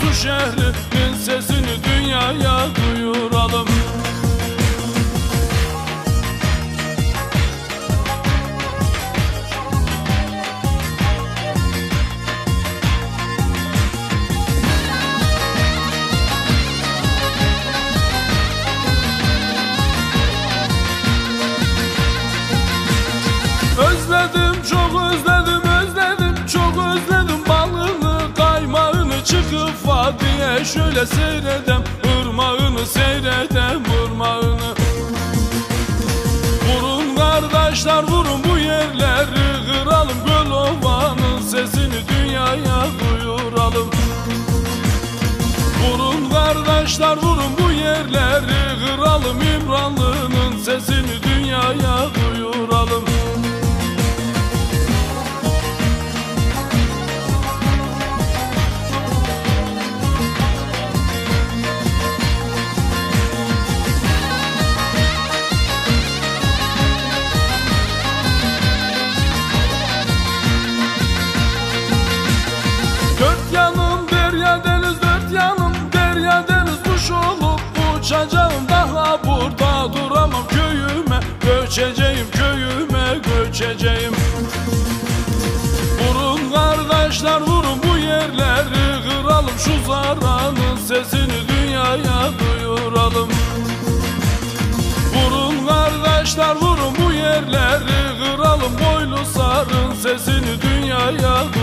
Su şehrinin sesini dünyaya duyuralım. Özledim çok özledim çıkıp vadiye şöyle seyredem ırmağını seyredem ırmağını. Vurun kardeşler vurun bu yerleri kıralım göl ovanın sesini dünyaya duyuralım. Vurun kardeşler vurun bu yerleri kıralım İmranlı'nın sesini duramam köyüme göçeceğim köyüme göçeceğim. Vurun kardeşler vurun bu yerleri kıralım şu zaranın sesini dünyaya duyuralım. Vurun kardeşler vurun bu yerleri kıralım boylu sarın sesini dünyaya